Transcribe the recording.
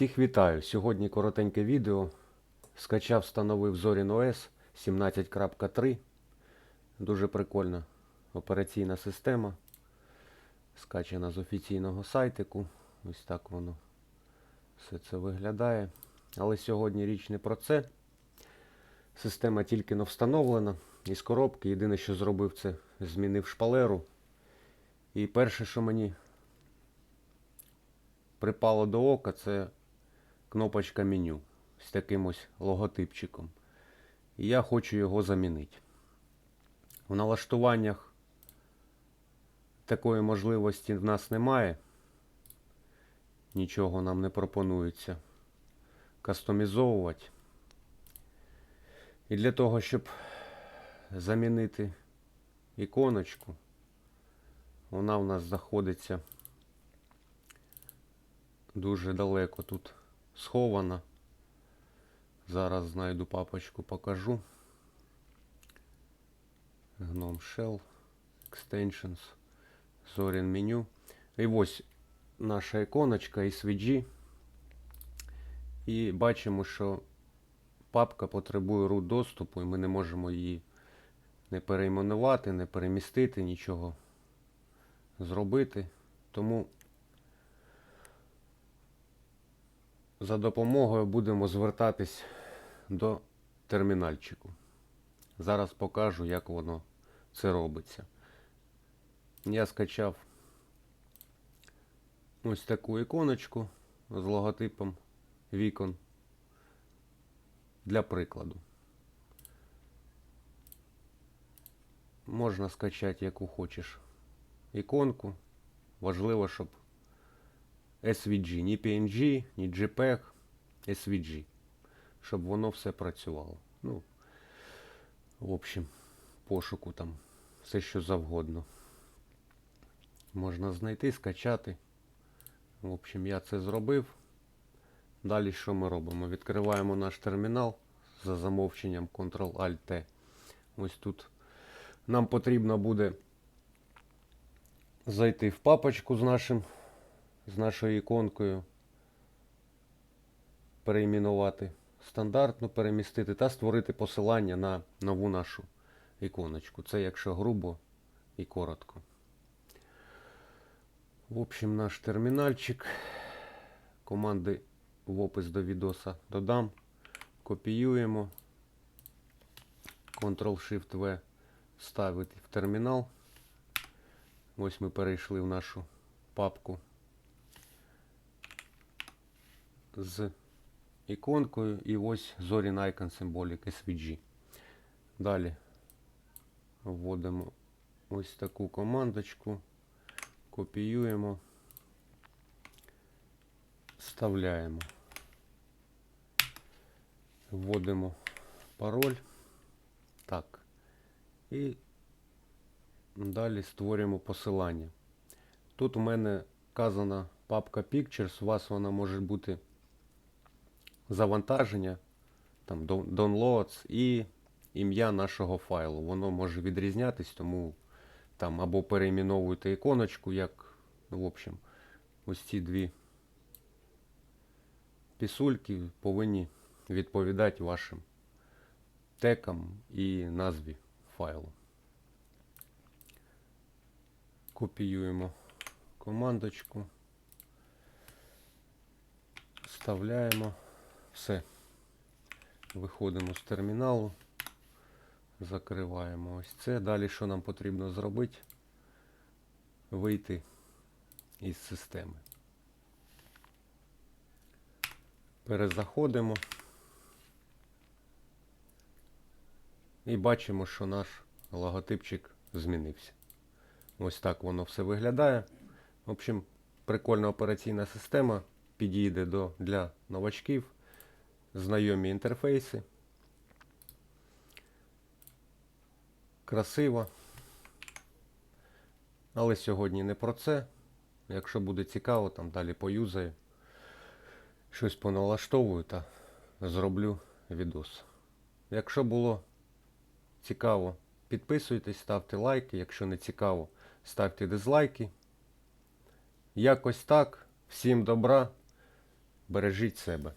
Всіх вітаю! Сьогодні коротеньке відео. Скачав, встановив Zorin OS 17.3. Дуже прикольна операційна система. Скачана з офіційного сайтику. Ось так воно все це виглядає. Але сьогодні річ не про це. Система тільки но встановлена із коробки. Єдине, що зробив, це змінив шпалеру. І перше, що мені припало до ока, це кнопочка меню з таким ось логотипчиком. І я хочу його замінити. В налаштуваннях такої можливості в нас немає. Нічого нам не пропонується кастомізовувати. І для того, щоб замінити іконочку, вона в нас знаходиться дуже далеко тут схована. Зараз знайду папочку, покажу. Gnome Shell, Extensions, Zorin меню. І ось наша іконочка SVG. І бачимо, що папка потребує root доступу, і ми не можемо її не перейменувати, не перемістити, нічого зробити. Тому за допомогою будемо звертатись до термінальчику. Зараз покажу, як воно це робиться. Я скачав ось таку іконочку з логотипом вікон для прикладу. Можна скачати яку хочеш іконку. Важливо, щоб SVG, ні PNG, ні JPEG, SVG. Щоб воно все працювало. Ну, в общем, пошуку там все що завгодно. Можна знайти, скачати. В общем, я це зробив. Далі що ми робимо? Відкриваємо наш термінал за замовченням Ctrl-Alt-T. Ось тут нам потрібно буде зайти в папочку з нашим з нашою іконкою, перейменувати стандартно, перемістити та створити посилання на нову нашу іконочку. Це якщо грубо і коротко. В общем, наш термінальчик. Команди в опис до відоса додам. Копіюємо. Ctrl-Shift-V ставити в термінал. Ось ми перейшли в нашу папку з іконкою і ось Zorin Icon Symbolic SVG. Далі вводимо ось таку командочку, копіюємо, вставляємо, вводимо пароль. Так. І далі створюємо посилання. Тут у мене вказана папка Pictures, у вас вона може бути завантаження, там downloads і ім'я нашого файлу. Воно може відрізнятись, тому там або перейменовуйте іконочку, як, ну, в общем, ось ці дві пісульки повинні відповідати вашим текам і назві файлу. Копіюємо командочку, вставляємо все. Виходимо з терміналу, закриваємо ось це. Далі що нам потрібно зробити? Вийти із системи. Перезаходимо і бачимо, що наш логотипчик змінився. Ось так воно все виглядає. В общем, прикольна операційна система. Підійде до, для новачків. Знайомі інтерфейси. Красиво. Але сьогодні не про це. Якщо буде цікаво, там далі поюзаю. Щось поналаштовую та зроблю відос. Якщо було цікаво, підписуйтесь, ставте лайки. Якщо не цікаво, ставте дизлайки. Якось так. Всім добра. Бережіть себе.